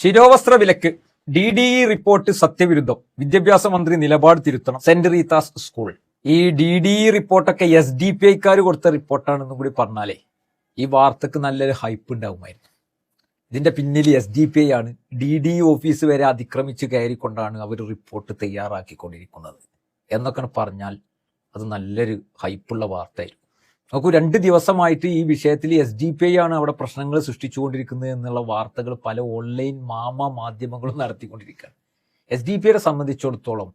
ശിരോവസ്ത്ര വിലക്ക് D D E report സത്യവിരുദ്ധം വിദ്യാഭ്യാസ മന്ത്രി നിലപാട് തിരുത്തണം സെന്റ് റീതാസ് സ്കൂൾ. ഈ ഡി ഡി ഇ റിപ്പോർട്ടൊക്കെ എസ് ഡി പി ഐക്കാർ കൊടുത്ത റിപ്പോർട്ടാണെന്നും കൂടി പറഞ്ഞാലേ ഈ വാർത്തക്ക് നല്ലൊരു ഹൈപ്പ് ഉണ്ടാവുമായിരുന്നു. ഇതിന്റെ പിന്നിൽ എസ് ഡി പി ഐ ആണ്. ഡി ഡി ഇ ഓഫീസ് വരെ അതിക്രമിച്ച് കയറിക്കൊണ്ടാണ് അവർ റിപ്പോർട്ട് തയ്യാറാക്കിക്കൊണ്ടിരിക്കുന്നത്. എന്നൊക്കെ പറഞ്ഞാൽ അത് നല്ലൊരു ഹൈപ്പുള്ള വാർത്തയായിരുന്നു. നോക്കൂ രണ്ട് ദിവസമായിട്ട് ഈ വിഷയത്തിൽ എസ് ഡി പി ഐ ആണ് അവിടെ പ്രശ്നങ്ങൾ സൃഷ്ടിച്ചുകൊണ്ടിരിക്കുന്നത് എന്നുള്ള വാർത്തകൾ പല ഓൺലൈൻ മാമ മാധ്യമങ്ങളും നടത്തിക്കൊണ്ടിരിക്കുകയാണ്. എസ് ഡി പി ഐയെ സംബന്ധിച്ചിടത്തോളം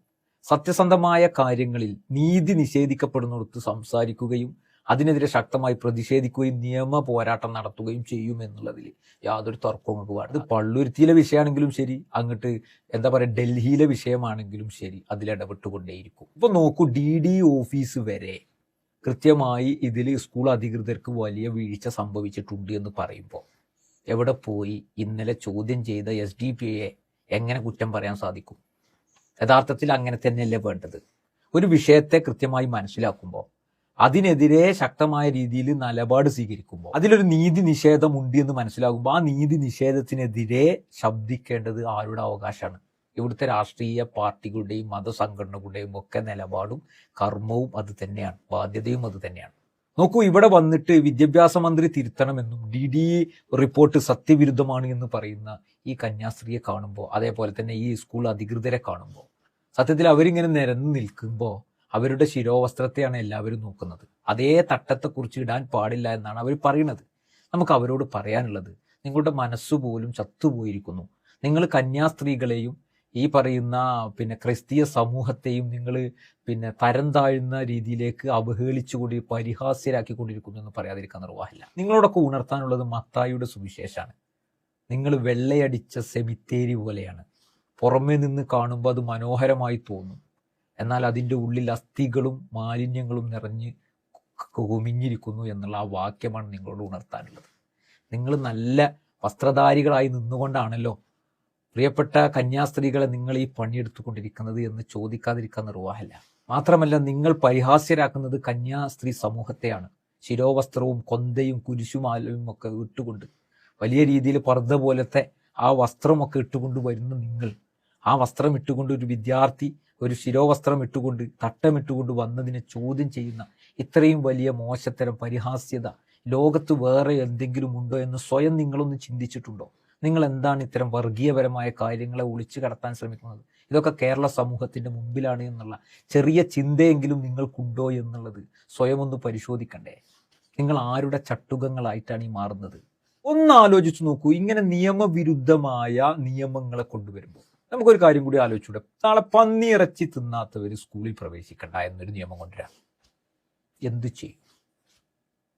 സത്യസന്ധമായ കാര്യങ്ങളിൽ നീതി നിഷേധിക്കപ്പെടുന്നിടത്ത് സംസാരിക്കുകയും അതിനെതിരെ ശക്തമായി പ്രതിഷേധിക്കുകയും നിയമ പോരാട്ടം നടത്തുകയും ചെയ്യും എന്നുള്ളതിൽ യാതൊരു തർക്കവും നമുക്ക് പള്ളുരുത്തിയിലെ വിഷയമാണെങ്കിലും ശരി അങ്ങോട്ട് എന്താ പറയുക ഡൽഹിയിലെ വിഷയമാണെങ്കിലും ശരി അതിലിടപെട്ടുകൊണ്ടേയിരിക്കും ഇപ്പൊ നോക്കൂ ഡി ഡി ഓഫീസ് വരെ കൃത്യമായി ഇതിൽ സ്കൂൾ അധികൃതർക്ക് വലിയ വീഴ്ച സംഭവിച്ചിട്ടുണ്ട് എന്ന് പറയുമ്പോൾ എവിടെ പോയി ഇന്നലെ ചോദ്യം ചെയ്ത എസ് ഡി പി എ എങ്ങനെ കുറ്റം പറയാൻ സാധിക്കും? യഥാർത്ഥത്തിൽ അങ്ങനെ തന്നെയല്ലേ വേണ്ടത്? ഒരു വിഷയത്തെ കൃത്യമായി മനസ്സിലാക്കുമ്പോൾ അതിനെതിരെ ശക്തമായ രീതിയിൽ നിലപാട് സ്വീകരിക്കുമ്പോൾ അതിലൊരു നീതി നിഷേധമുണ്ട് എന്ന് മനസ്സിലാകുമ്പോൾ ആ നീതി നിഷേധത്തിനെതിരെ ശബ്ദിക്കേണ്ടത് ആരുടെ അവകാശമാണ്? ഇവിടുത്തെ രാഷ്ട്രീയ പാർട്ടികളുടെയും മതസംഘടനകളുടെയും ഒക്കെ നിലപാടും കർമ്മവും അത് തന്നെയാണ്. ബാധ്യതയും അത് തന്നെയാണ്. നോക്കൂ ഇവിടെ വന്നിട്ട് വിദ്യാഭ്യാസ മന്ത്രി തിരുത്തണമെന്നും ഡി ഡി റിപ്പോർട്ട് സത്യവിരുദ്ധമാണ് എന്ന് പറയുന്ന ഈ കന്യാസ്ത്രീയെ കാണുമ്പോൾ അതേപോലെ തന്നെ ഈ സ്കൂൾ അധികൃതരെ കാണുമ്പോൾ സത്യത്തിൽ അവരിങ്ങനെ നിരന്ന് നിൽക്കുമ്പോൾ അവരുടെ ശിരോവസ്ത്രത്തെയാണ് എല്ലാവരും നോക്കുന്നത്. അതേ തട്ടത്തെക്കുറിച്ച് ഇടാൻ പാടില്ല എന്നാണ് അവർ പറയുന്നത്. നമുക്ക് അവരോട് പറയാനുള്ളത് നിങ്ങളുടെ മനസ്സുപോലും ചത്തുപോയിരിക്കുന്നു. നിങ്ങൾ കന്യാസ്ത്രീകളെയും ഈ പറയുന്ന പിന്നെ ക്രിസ്തീയ സമൂഹത്തെയും നിങ്ങൾ പിന്നെ തരം താഴ്ന്ന രീതിയിലേക്ക് അവഹേളിച്ചുകൊണ്ട് പരിഹാസ്യരാക്കിക്കൊണ്ടിരിക്കുന്നു എന്ന് പറയാതിരിക്കാൻ നിർവാഹമില്ല. നിങ്ങളോടൊക്കെ ഉണർത്താനുള്ളത് മത്തായിയുടെ സുവിശേഷമാണ്. നിങ്ങൾ വെള്ളയടിച്ച സെമിത്തേരി പോലെയാണ്. പുറമേ നിന്ന് കാണുമ്പോൾ അത് മനോഹരമായി തോന്നും. എന്നാൽ അതിന്റെ ഉള്ളിൽ അസ്ഥികളും മാലിന്യങ്ങളും നിറഞ്ഞ് കുമിഞ്ഞിരിക്കുന്നു എന്നുള്ള ആ വാക്യമാണ് നിങ്ങളോട് ഉണർത്താനുള്ളത്. നിങ്ങൾ നല്ല വസ്ത്രധാരികളായി നിന്നുകൊണ്ടാണല്ലോ പ്രിയപ്പെട്ട കന്യാസ്ത്രീകളെ നിങ്ങൾ ഈ പണിയെടുത്തുകൊണ്ടിരിക്കുന്നത് എന്ന് ചോദിക്കാതിരിക്കാൻ നിർവാഹമില്ല. മാത്രമല്ല നിങ്ങൾ പരിഹാസ്യരാക്കുന്നത് കന്യാസ്ത്രീ സമൂഹത്തെയാണ്. ശിരോവസ്ത്രവും കൊന്തയും കുരിശുമാലയും ഒക്കെ ഇട്ടുകൊണ്ട് വലിയ രീതിയിൽ പർദ്ദ പോലത്തെ ആ വസ്ത്രമൊക്കെ ഇട്ടുകൊണ്ട് വരുന്ന നിങ്ങൾ. ആ വസ്ത്രം ഇട്ടുകൊണ്ട് ഒരു വിദ്യാർത്ഥി ഒരു ശിരോവസ്ത്രം ഇട്ടുകൊണ്ട് തട്ടമിട്ടുകൊണ്ട് വന്നതിനെ ചോദ്യം ചെയ്യുന്ന ഇത്രയും വലിയ മോശത്തരം പരിഹാസ്യത ലോകത്ത് വേറെ എന്തെങ്കിലും ഉണ്ടോ എന്ന് സ്വയം നിങ്ങളൊന്ന് ചിന്തിച്ചിട്ടുണ്ടോ? നിങ്ങൾ എന്താണ് ഇത്തരം വർഗീയപരമായ കാര്യങ്ങളെ ഒളിച്ചു കടത്താൻ ശ്രമിക്കുന്നത്? ഇതൊക്കെ കേരള സമൂഹത്തിന്റെ മുമ്പിലാണ് എന്നുള്ള ചെറിയ ചിന്തയെങ്കിലും നിങ്ങൾക്കുണ്ടോ എന്നുള്ളത് സ്വയം ഒന്ന് പരിശോധിക്കണ്ടേ? നിങ്ങൾ ആരുടെ ചട്ടുകങ്ങളായിട്ടാണ് ഈ മാറുന്നത്? ഒന്ന് ആലോചിച്ചു നോക്കൂ. ഇങ്ങനെ നിയമവിരുദ്ധമായ നിയമങ്ങളെ കൊണ്ടുവരുമ്പോൾ നമുക്കൊരു കാര്യം കൂടി ആലോചിച്ചൂടെ. നാളെ പന്നിയിറച്ചി തിന്നാത്തവർ സ്കൂളിൽ പ്രവേശിക്കണ്ട എന്നൊരു നിയമം കൊണ്ടുവരാം. എന്തു ചെയ്യും?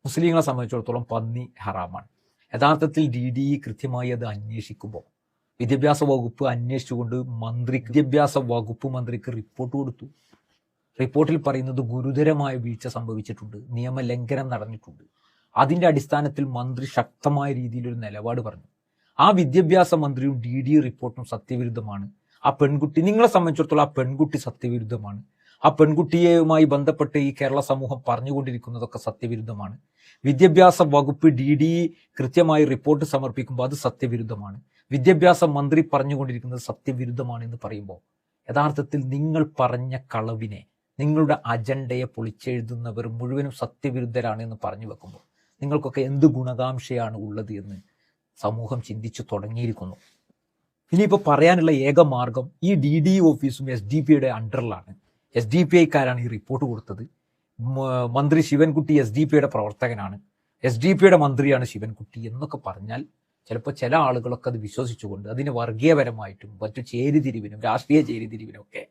മുസ്ലിങ്ങളെ സംബന്ധിച്ചിടത്തോളം പന്നി ഹറാമാണ്. യഥാർത്ഥത്തിൽ ഡി ഡി ഇ കൃത്യമായി അത് അന്വേഷിക്കുമ്പോൾ വിദ്യാഭ്യാസ വകുപ്പ് അന്വേഷിച്ചുകൊണ്ട് മന്ത്രി വിദ്യാഭ്യാസ വകുപ്പ് മന്ത്രിക്ക് റിപ്പോർട്ട് കൊടുത്തു. റിപ്പോർട്ടിൽ പറയുന്നത് ഗുരുതരമായ വീഴ്ച സംഭവിച്ചിട്ടുണ്ട്. നിയമലംഘനം നടന്നിട്ടുണ്ട്. അതിന്റെ അടിസ്ഥാനത്തിൽ മന്ത്രി ശക്തമായ രീതിയിൽ ഒരു നിലപാട് പറഞ്ഞു. ആ വിദ്യാഭ്യാസ മന്ത്രിയും ഡി ഡി റിപ്പോർട്ടും സത്യവിരുദ്ധമാണ്. ആ പെൺകുട്ടി നിങ്ങളെ സംബന്ധിച്ചിടത്തോളം ആ പെൺകുട്ടി സത്യവിരുദ്ധമാണ്. ആ പെൺകുട്ടിയുമായി ബന്ധപ്പെട്ട് ഈ കേരള സമൂഹം പറഞ്ഞുകൊണ്ടിരിക്കുന്നതൊക്കെ സത്യവിരുദ്ധമാണ്. വിദ്യാഭ്യാസ വകുപ്പ് ഡി ഡി കൃത്യമായി റിപ്പോർട്ട് സമർപ്പിക്കുമ്പോൾ അത് സത്യവിരുദ്ധമാണ്. വിദ്യാഭ്യാസ മന്ത്രി പറഞ്ഞുകൊണ്ടിരിക്കുന്നത് സത്യവിരുദ്ധമാണ് എന്ന് പറയുമ്പോൾ യഥാർത്ഥത്തിൽ നിങ്ങൾ പറഞ്ഞ കളവിനെ നിങ്ങളുടെ അജണ്ടയെ പൊളിച്ചെഴുതുന്നവർ മുഴുവനും സത്യവിരുദ്ധരാണ് എന്ന് പറഞ്ഞു വെക്കുമ്പോൾ നിങ്ങൾക്കൊക്കെ എന്ത് ഗുണകാംക്ഷയാണ് ഉള്ളത് എന്ന് സമൂഹം ചിന്തിച്ചു തുടങ്ങിയിരിക്കുന്നു. ഇനിയിപ്പോൾ പറയാനുള്ള ഏക മാർഗം ഈ ഡി ഡി ഓഫീസും എസ് ഡി പിയുടെ അണ്ടറിലാണ്. എസ് ഡി പി ഐക്കാരാണ് ഈ റിപ്പോർട്ട് കൊടുത്തത്. മന്ത്രി ശിവൻകുട്ടി എസ് ഡി പിയുടെ പ്രവർത്തകനാണ്. എസ് ഡി പിയുടെ മന്ത്രിയാണ് ശിവൻകുട്ടി എന്നൊക്കെ പറഞ്ഞാൽ ചിലപ്പോൾ ചില ആളുകളൊക്കെ അത് വിശ്വസിച്ചുകൊണ്ട് അതിന് വർഗീയപരമായിട്ടും മറ്റു ചേരിതിരിവിനും രാഷ്ട്രീയ ചേരിതിരിവിനും ഒക്കെ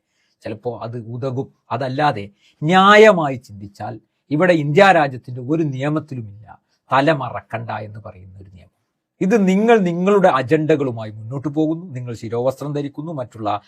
ചിലപ്പോൾ അത് ഉതകും. അതല്ലാതെ ന്യായമായി ചിന്തിച്ചാൽ ഇവിടെ ഇന്ത്യ രാജ്യത്തിന്റെ ഒരു നിയമത്തിലുമില്ല. തലമറക്കണ്ട എന്ന് പറയുന്ന ഒരു നിയമം. ഇത് നിങ്ങൾ നിങ്ങളുടെ അജണ്ടകളുമായി മുന്നോട്ട് പോകുന്നു. നിങ്ങൾ ശിരോവസ്ത്രം ധരിക്കുന്നു. മറ്റുള്ള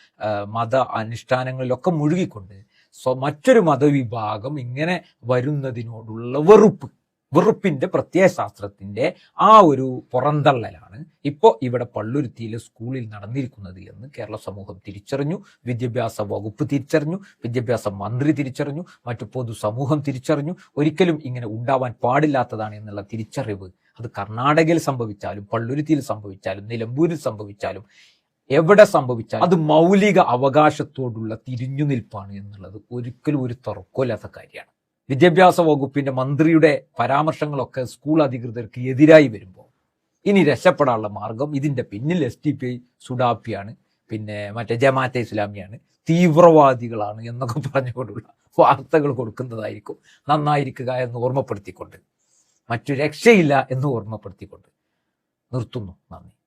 മത അനുഷ്ഠാനങ്ങളിലൊക്കെ മുഴുകിക്കൊണ്ട് സ്വ മറ്റൊരു മതവിഭാഗം ഇങ്ങനെ വരുന്നതിനോടുള്ള വെറുപ്പ് വെറുപ്പിന്റെ പ്രത്യയശാസ്ത്രത്തിന്റെ ആ ഒരു പുറന്തള്ളലാണ് ഇപ്പോൾ ഇവിടെ പള്ളുരുത്തിയിലെ സ്കൂളിൽ നടന്നിരിക്കുന്നത് എന്ന് കേരള സമൂഹം തിരിച്ചറിഞ്ഞു. വിദ്യാഭ്യാസ വകുപ്പ് തിരിച്ചറിഞ്ഞു. വിദ്യാഭ്യാസ മന്ത്രി തിരിച്ചറിഞ്ഞു. മറ്റു പൊതുസമൂഹം തിരിച്ചറിഞ്ഞു. ഒരിക്കലും ഇങ്ങനെ ഉണ്ടാവാൻ പാടില്ലാത്തതാണ് എന്നുള്ള തിരിച്ചറിവ് അത് കർണാടകയിൽ സംഭവിച്ചാലും പള്ളുരുത്തിയിൽ സംഭവിച്ചാലും നിലമ്പൂരിൽ സംഭവിച്ചാലും എവിടെ സംഭവിച്ചാലും അത് മൗലിക അവകാശത്തോടുള്ള തിരിഞ്ഞുനിൽപ്പാണ് എന്നുള്ളത് ഒരിക്കലും ഒരു തർക്കമില്ലാത്ത കാര്യമാണ്. വിദ്യാഭ്യാസ വകുപ്പിന്റെ മന്ത്രിയുടെ പരാമർശങ്ങളൊക്കെ സ്കൂൾ അധികൃതർക്ക് എതിരായി വരുമ്പോൾ ഇനി രക്ഷപ്പെടാനുള്ള മാർഗം ഇതിന്റെ പിന്നിൽ എസ് ടി പി സുഡാപ്പിയാണ് പിന്നെ മറ്റേ ജമാഅത്തെ ഇസ്ലാമിയാണ് തീവ്രവാദികളാണ് എന്നൊക്കെ പറഞ്ഞുകൊണ്ടുള്ള വാർത്തകൾ കൊടുക്കുന്നതായിരിക്കും നന്നായിരിക്കുക എന്ന് ഓർമ്മപ്പെടുത്തിക്കൊണ്ട് മറ്റു രക്ഷയില്ല എന്ന് ഓർമ്മപ്പെടുത്തിക്കൊണ്ട് നിർത്തുന്നു. നന്ദി.